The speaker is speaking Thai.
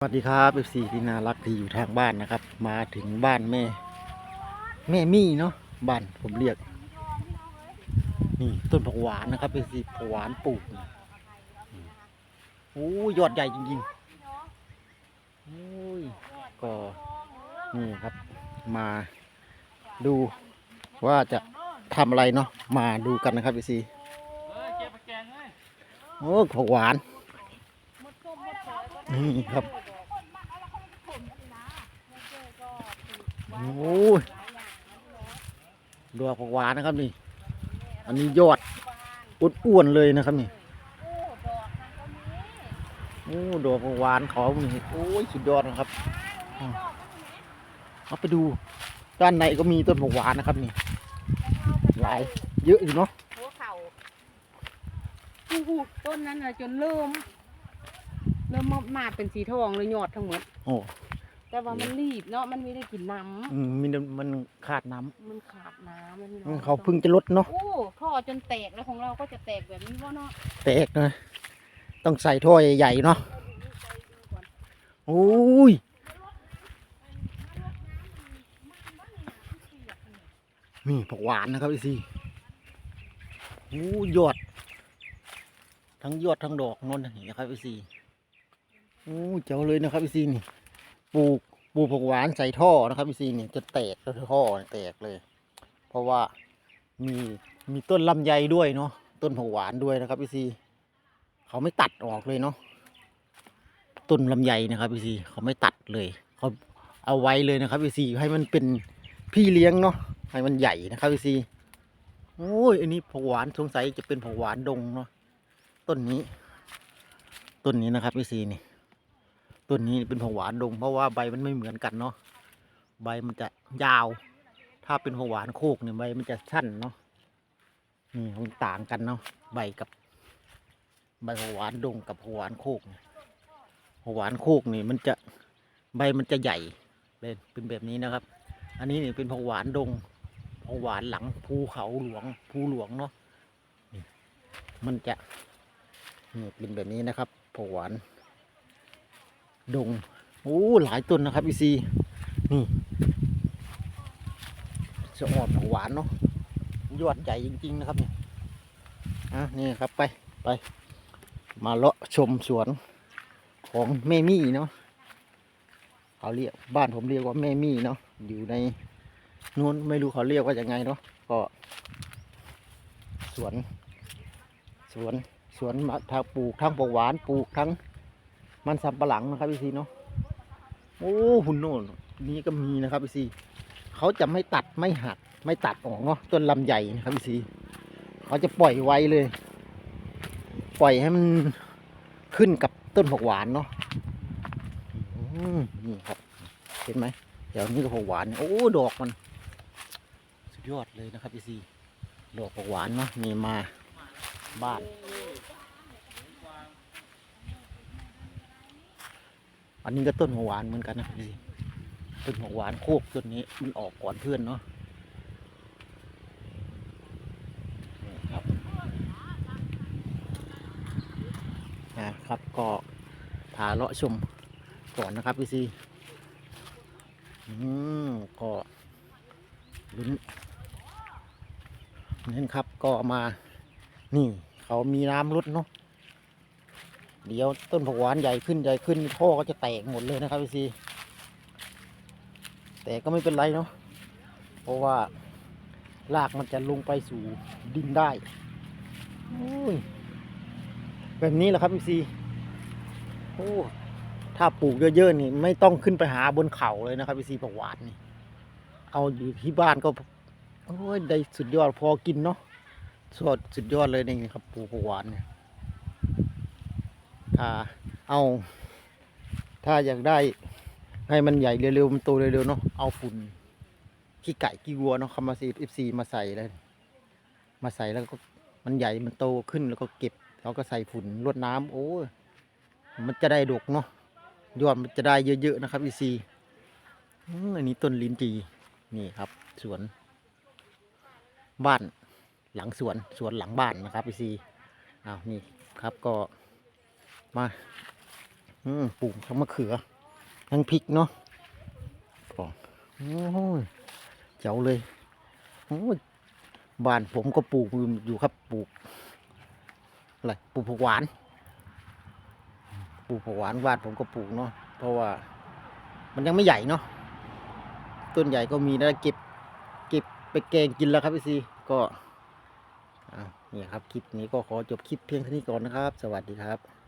สวัสดีครับเอฟซีที่น่ารักที่อยู่ทางบ้านนะครับ มาถึงบ้านแม่ แม่มี่เนาะบ้านผมเรียก นี่ต้นผักหวานนะครับเอฟซีผักหวานปลูกโอ้ยยอดใหญ่จริงๆโอ้ยก็นี่ครับ มาดูว่าจะทำอะไรเนาะมาดูกันนะครับเอฟซีโอ้ผักหวานนี่ครับ โอ้ยดอกผักหวานนะครับนี่ อันนี้ยอดอ้วนๆเลยนะครับนี่โอ้ดอกผักหวานเขานี่โอ้ยสุดยอดนะครับอืมเอาไปดูด้านในก็มีต้นผักหวานนะครับนี่หลายเยอะอยู่เนาะหัวเข่าอู้หูต้นนั้นน่ะจนเริ่ม เริ่มมามาเป็นสีทองเลยยอดทั้งหมดโอ้ แต่ว่ามันรีบเนาะมันไม่ได้กินน้อืมมีน้ำมันขาดน้ำมันขาดน้ำมันำอืมเขาเพิ่งจะลดเนาะโอ้ท่อจนแตกแล้วของเราก็จะแตกแบบนี้ว่าเนาะแตกนะต้องใส่ท่อใหญ่ๆเนาะโอ้ยนี่ผักหวานนะครับพี่ซีโอ้ยอด ทั้งยอดทั้งดอกนนนี่นะครับพี่ซีโอ้เจ๋วเลยนะครับพี่ซีนี่ ปลูกปลูกผักหวานใส่ท่อนะครับพี่ซีนี่จะแตกท่อแตกเลย เพราะว่ามีมีต้นลำไยด้วยเนาะต้นผักหวานด้วยนะครับพี่ซีเขาไม่ตัดออกเลยเนาะต้นลำไยนะครับพี่ซีเขาไม่ตัดเลยเขาเอาไว้เลยนะครับพี่ซีให้มันเป็นพี่เลี้ยงเนาะให้มันใหญ่นะครับพี่ซีโอ้ยอันนี้ผักหวานสงสัยจะเป็นผักหวานดงเนาะต้นนี้ ต้นนี้นะครับพี่ซีนี่ ต้นนี้เป็นผักหวานดง เพราะว่าใบมันไม่เหมือนกันเนาะใบมันจะยาว ถ้าเป็นผักหวานโคกเนี่ยใบมันจะสั้นเนาะนี่มันต่างกันเนาะใบกับ ใบผักหวานดงกับผักหวานโคกผักหวานโคกนี่มันจะใบมันจะใหญ่เลยเป็นแบบนี้นะครับ อันนี้นี่เป็นผักหวานดงผักหวานหลังภูเขาหลวงภูหลวงเนาะมันจะนี่เป็นแบบนี้นะครับผักหวาน ดง โอ้ หลายต้นนะครับพี่ซีนี่จะออกหวานเนาะยอดใหญ่จริง ๆ นะครับเนี่ยอะนี่ครับไปไป มาเลาะชมสวนของแม่มี่เนาะเขาเรียกบ้านผมเรียกว่าแม่มี่เนาะอยู่ในนู้นไม่รู้เขาเรียกว่ายังไงเนาะก็สวน สวนสวนมะทางปลูกทั้งปกหวานปลูกทั้ง มันสำปะหลังนะครับพี่ซีเนาะโอ้หุ่นโน่นนี่ก็มีนะครับพี่ซีเขาจะไม่ตัดไม่หักไม่ตัดออกเนาะต้นลำใหญ่นะครับพี่ซีเขาจะปล่อยไว้เลย ปล่อยให้มันขึ้นกับต้นผักหวานเนาะอืมนี่ครับ เห็นไหมแถวนี้ก็ผักหวาน โอ้ดอกมัน สุดยอดเลยนะครับพี่ซีดอกผักหวานเนาะนี่มาบ้าน อันนี้ก็ต้นผักหวานเหมือนกันนะพี่ซีต้นผักหวานโคกต้นนี้มันออกก่อนเพื่อนเนาะนี่ครับนะครับก็พาเลาะชมก่อนนะครับพี่ซีอืมก็ลุ้นนี่ครับก็มา นี่ เขามีน้ำลดเนาะ เดี๋ยวต้นผักหวานใหญ่ขึ้นใหญ่ขึ้นท่อก็จะแตกหมดเลยนะครับพี่ซีแต่ก็ไม่เป็นไรเนาะเพราะว่ารากมันจะลงไปสู่ดินได้แบบนี้แหละครับพี่ซีโอ้ถ้าปลูกเยอะๆนี่ ไม่ต้องขึ้นไปหาบนเขาเลยนะครับพี่ซีผักหวานนี่ เอาอยู่ที่บ้านก็โอ้ยได้สุดยอดพอกินเนาะสดสุดยอดเลยนี่ครับปลูกผักหวานเนี่ย ถ้าเอาถ้าอยากได้ให้มันใหญ่เร็วๆมันโตเร็วๆเนาะเอาฝุ่นขี้ไก่ขี้วัวเนาะคำมาซีเอฟซีมาใส่เลยมาใส่แล้วก็มันใหญ่มันโตขึ้นแล้วก็เก็บเขาก็ใส่ฝุ่นรดน้ำโอ้ยมันจะได้ดกเนาะยอดมันจะได้เยอะๆนะครับอีซีอันนี้ต้นลิ้นจีนี่ครับ สวน บ้านหลังสวนสวนหลังบ้านนะครับอีซีอ้าวนี่ครับก็ มา อืมปลูกทั้งมะเขือ ทั้งพริกเนาะก็โอ้ยเจ๋วเลยโอ้ยบ้านผมก็ปลูกอยู่ครับปลูกอะไรปลูกผักหวาน ปลูกผักหวานบ้านผมก็ปลูกเนาะเพราะว่ามันยังไม่ใหญ่เนาะต้นใหญ่ก็มีนะเก็บ เก็บไปแกงกินแล้วครับพี่ซีก็อ่านี่ครับคลิปนี้ก็ขอจบคลิปเพียงเท่านี้ก่อนนะครับ สวัสดีครับ